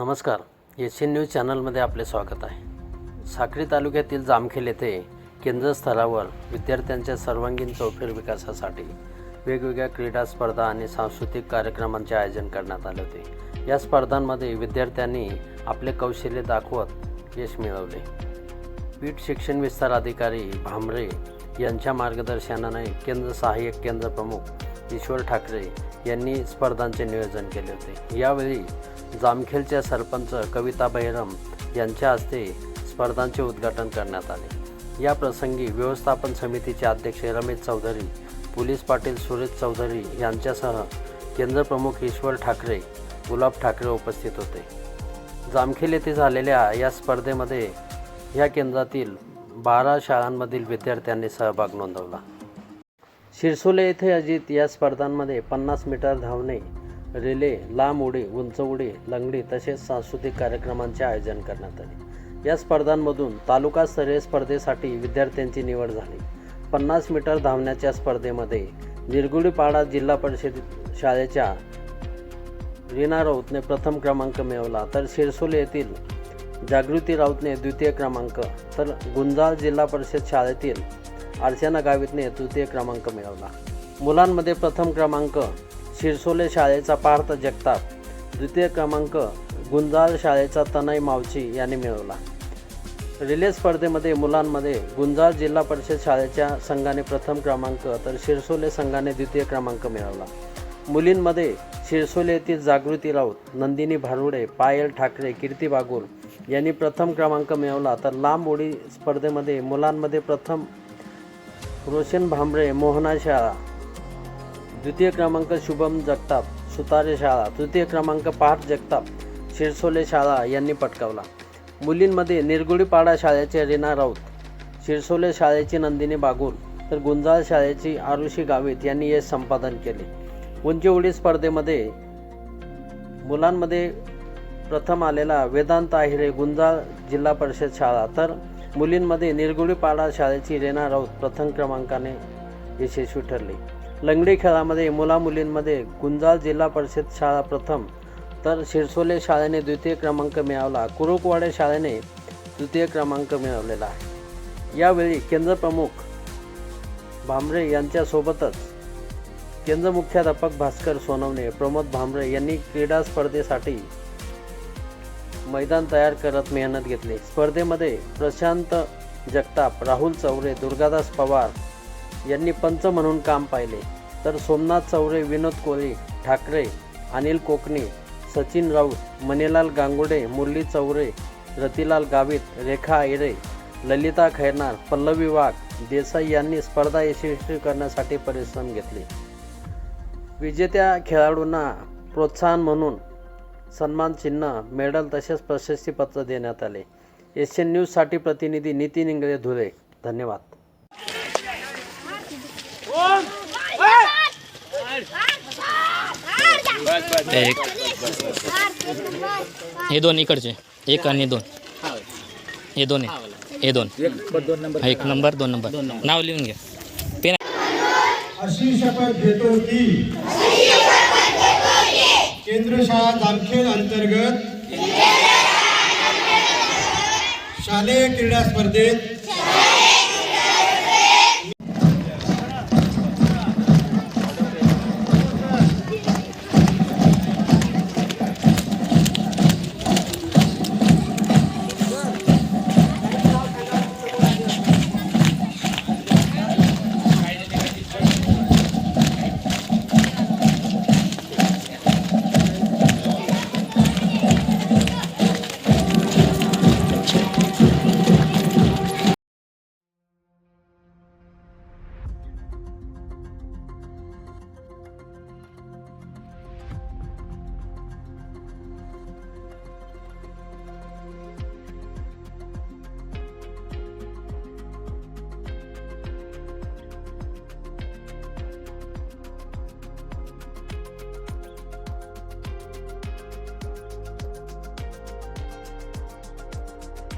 नमस्कार. Asian news चॅनलमध्ये आपले स्वागत आहे. साक्री तालुक्यातील जामखेल येथे केंद्रस्तरावर विद्यार्थ्यांच्या सर्वांगीण चौफेर विकासासाठी वेगवेगळ्या क्रीडा स्पर्धा आणि सांस्कृतिक कार्यक्रमांचे आयोजन करण्यात आले होते. या स्पर्धांमध्ये विद्यार्थ्यांनी आपले कौशल्य दाखवत यश मिळवले. पीठ शिक्षण विस्तार अधिकारी भांबरे यांच्या मार्गदर्शनाने केंद्र सहाय्यक केंद्र प्रमुख ईश्वर ठाकरे यांनी स्पर्धांचे नियोजन केले होते. यावेळी जामखेलच्या सरपंच कविता बहिरम यांच्या हस्ते स्पर्धांचे उद्घाटन करण्यात आले. या प्रसंगी व्यवस्थापन समितीचे अध्यक्ष रमेश चौधरी पोलीस पाटील सुरेश चौधरी यांच्यासह केंद्रप्रमुख ईश्वर ठाकरे गुलाब ठाकरे उपस्थित होते. जामखेल येथे झालेल्या या स्पर्धेमध्ये या केंद्रातील बारा शाळांमधील विद्यार्थ्यांनी सहभाग नोंदवला. शिरसोले येथे अजित या स्पर्धांमध्ये पन्नास मीटर धावणे रिले लांब उडी उंच उडी लंगडी तसेच सांस्कृतिक कार्यक्रमांचे आयोजन करण्यात आले. या स्पर्धांमधून तालुकास्तरीय स्पर्धेसाठी विद्यार्थ्यांची निवड झाली. पन्नास मीटर धावण्याच्या स्पर्धेमध्ये निरगुडीपाडा जिल्हा परिषद शाळेच्या रीना राऊतने प्रथम क्रमांक मिळवला तर शिरसोले येथील जागृती राऊतने द्वितीय क्रमांक तर गुंजाळ जिल्हा परिषद शाळेतील अर्चना गावितने तृतीय क्रमांक मिळवला. मुलांमध्ये प्रथम क्रमांक शिरसोले शाळेचा पार्थ जगताप द्वितीय क्रमांक गुंजाळ शाळेचा तनय मावची यांनी मिळवला. रिले स्पर्धेमध्ये मुलांमध्ये गुंजाळ जिल्हा परिषद शाळेच्या संघाने प्रथम क्रमांक तर शिरसोले संघाने द्वितीय क्रमांक मिळवला. मुलींमध्ये शिरसोले येथील जागृती राऊत नंदिनी भारुडे पायल ठाकरे कीर्ती बागुल यांनी प्रथम क्रमांक मिळवला. तर लांब उडी स्पर्धेमध्ये मुलांमध्ये प्रथम रोशन भांबरे मोहना शाळा. द्वितीय क्रमांक शुभम जगताप. सुतारे शाळा. तृतीय क्रमांक पाठ जगताप. शिरसोले शाळा यांनी पटकावला. मुलींमध्ये निरगुडीपाडा शाळेचे रीना राऊत. शिरसोले शाळेची नंदिनी बागुल तर गुंजाळ शाळेची आरुषी गावित यांनी यश संपादन केले. उंची उडी स्पर्धेमध्ये मुलांमध्ये प्रथम आलेला वेदांत आहिरे गुंजाळ जिल्हा परिषद शाळा. तर मुलींमध्ये निरगुडीपाडा शाळेची रेना राऊत प्रथम क्रमांकाने यशस्वी ठरली. लंगडी खेळामध्ये मुला मुलींमध्ये जिल्हा परिषद शाळा प्रथम तर शिरसोले शाळेने द्वितीय क्रमांक मिळवला. कुरुकवाडे शाळेने तृतीय क्रमांक मिळवलेला आहे. यावेळी केंद्रप्रमुख भांबरे यांच्यासोबतच केंद्र मुख्याध्यापक भास्कर सोनवणे प्रमोद भांबरे यांनी क्रीडा स्पर्धेसाठी मैदान तयार करत मेहनत घेतली. स्पर्धेमध्ये प्रशांत जगताप राहुल चौरे दुर्गादास पवार यांनी पंच म्हणून काम पाहिले. तर सोमनाथ चौरे विनोद कोळी ठाकरे अनिल कोकणी सचिन राऊत मणिलाल गांगुडे मुरली चौरे रतिलाल गावित रेखा आयरे ललिता खैरनार पल्लवी वाघ देसाई यांनी स्पर्धा यशस्वी करण्यासाठी परिश्रम घेतले. विजेत्या खेळाडूंना प्रोत्साहन म्हणून सन्मान चिन्ह मेडल तसेच प्रशस्तीपत्र देण्यात आले. एशियन न्यूजसाठी प्रतिनिधी नितीन इंगळे धुळे. धन्यवाद. एक. हे दोन इकडचे. एक आणि दोन. हे दोन हे दोन. एक नंबर दोन नंबर. नाव लिहून घ्या. पेन अशी शपथ घेतो की केंद्र शाळा जामखेड अंतर्गत शालेय क्रीडा स्पर्धेत